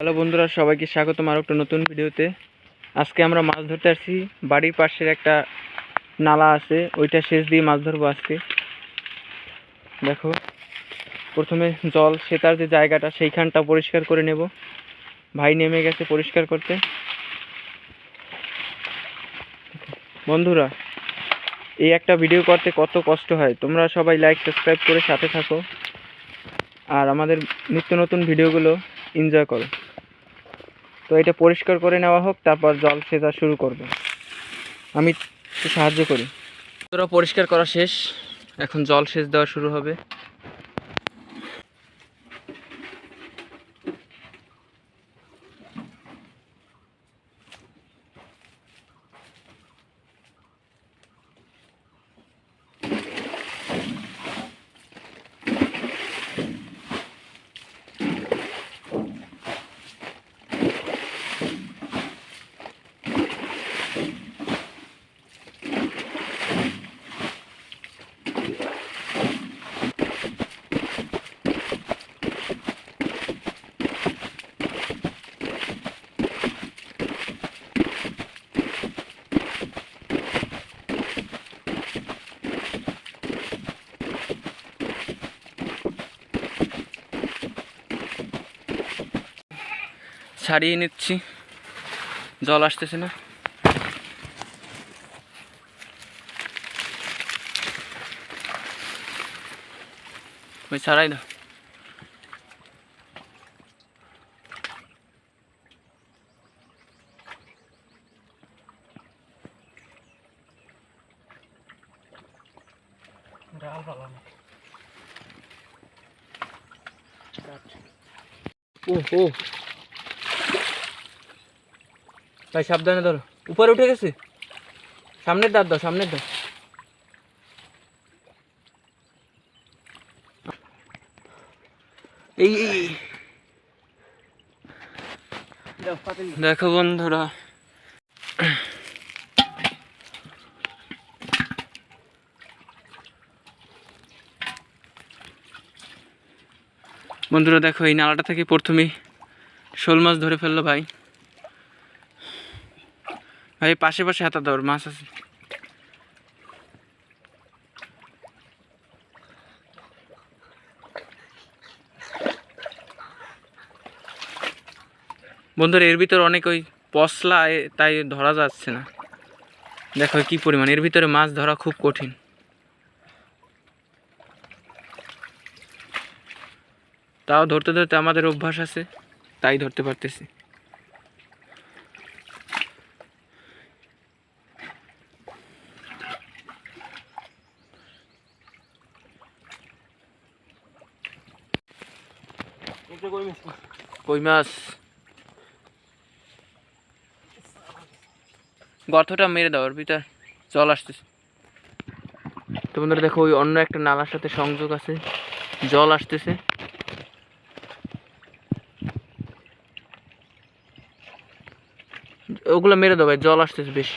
Hello বন্ধুরা, সবাইকে স্বাগতম আরও একটা নতুন ভিডিওতে। আজকে আমরা মাছ ধরতে আসছি। বাড়ির পাশের একটা নালা আছে, ওইটা শেষ দিয়ে মাছ ধরবো আজকে। দেখো, প্রথমে জল সেতার যে জায়গাটা, সেইখানটা পরিষ্কার করে নেব। ভাই নেমে গেছে পরিষ্কার করতে। বন্ধুরা এই একটা ভিডিও করতে কত কষ্ট হয়। তোমরা সবাই লাইক সাবস্ক্রাইব করে সাথে থাকো। আর আমাদের নিত্য নতুন ভিডিওগুলো এনজয় করো। তো এটা পরিষ্কার করে নেওয়া হোক, তারপর জল সেচা শুরু করবে। আমি সাহায্য করি। তোরা পরিষ্কার করা শেষ। এখন জল সেচ দেওয়া শুরু হবে। ছাড়িয়ে নিচ্ছি। জল আসতেছে না। ওই ছাড়াই দাও। ও ও ভাই, সাবধানে ধরো। উপরে উঠে গেছে? সামনের দাঁত দাও, সামনের দাও এই। দেখো বন্ধুরা। বন্ধুরা, দেখো এই নালাটা থেকে প্রথমেই শোল মাছ ধরে ফেলল ভাই। ভাই পাশে পাশে হাতা দাও মাছ আছে। বন্ধুরা, এর ভিতর অনেক ওই পশলা তাই ধরা যাচ্ছে না। দেখো কি পরিমাণ, এর ভিতরে মাছ ধরা খুব কঠিন। তাও ধরতে ধরতে আমাদের অভ্যাস আছে, তাই ধরতে পারতেছি। কই মাছ? গর্তটা মেরে দাও, ওর জল আসতেছে। তো বন্ধুরা, দেখো, ওই অন্য একটা নালার সাথে সংযোগ আছে। জল আসতেছে। ওগুলো মেরে দাও ভাই, জল আসতেছে বেশি।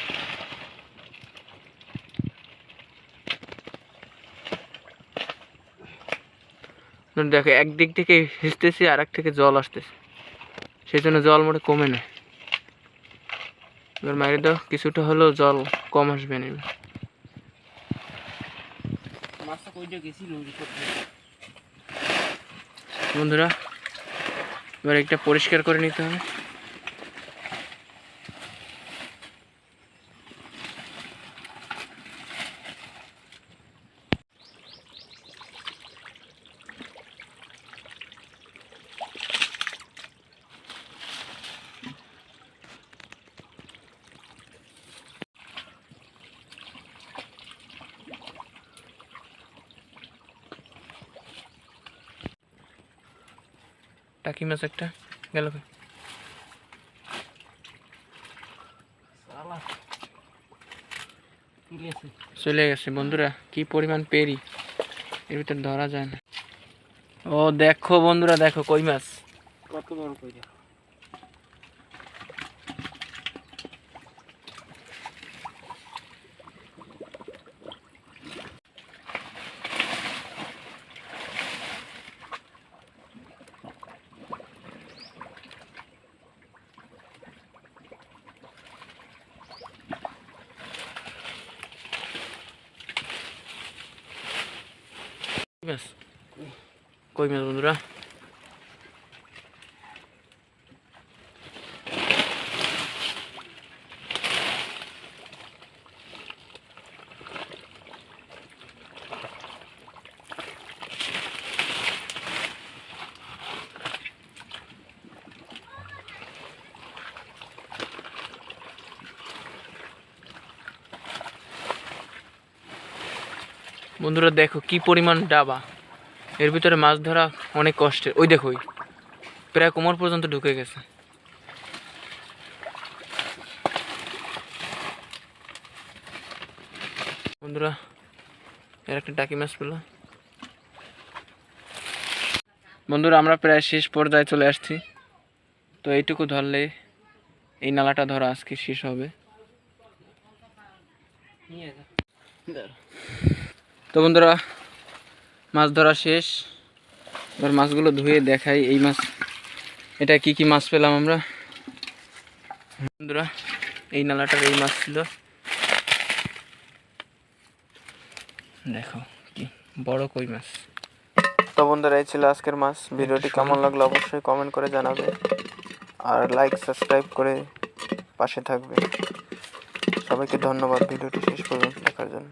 দেখো একদিক থেকে হিসতেছি আর এক থেকে জল আসতেছে। সেই জন্য জল মোটে কমে না। এবার মাইরে দাও কিছুটা হলেও জল কম আসবে না। বন্ধুরা এবার একটা পরিষ্কার করে নিতে হবে। টাকি মাছ একটা গেল চলে গেছে বন্ধুরা কি পরিমাণ পেরি এর ভিতর ধরা যায় না। ও দেখো বন্ধুরা দেখো কই মাছ। কত বড় কই কই মাছ বন্ধুরা? বন্ধুরা দেখো কি পরিমাণ ডাবা। এর ভিতরে মাছ ধরা অনেক কষ্টের। ওই দেখো প্রায় কোমর পর্যন্ত ঢুকে গেছে। বন্ধুরা, এর একটা টাকি মাছ পেল। বন্ধুরা, আমরা প্রায় শেষ পর্যায়ে চলে আসছি। তো এইটুকু ধরলে এই নালাটা ধরা আজকে শেষ হবে। তো বন্ধুরা, মাছ ধরা শেষ। এবার মাছগুলো ধুয়ে দেখাই এই মাছ। এটা কি কি মাছ পেলাম আমরা? বন্ধুরা, এই নালাটার এই মাছ ছিল। দেখো কি বড় কই মাছ। তো বন্ধুরা, এই ছিল আজকের মাছ। ভিডিওটি কেমন লাগল অবশ্যই কমেন্ট করে জানাবে। আর লাইক সাবস্ক্রাইব করে পাশে থাকবে। সবাইকে ধন্যবাদ ভিডিওটি শেষ পর্যন্ত দেখার জন্য।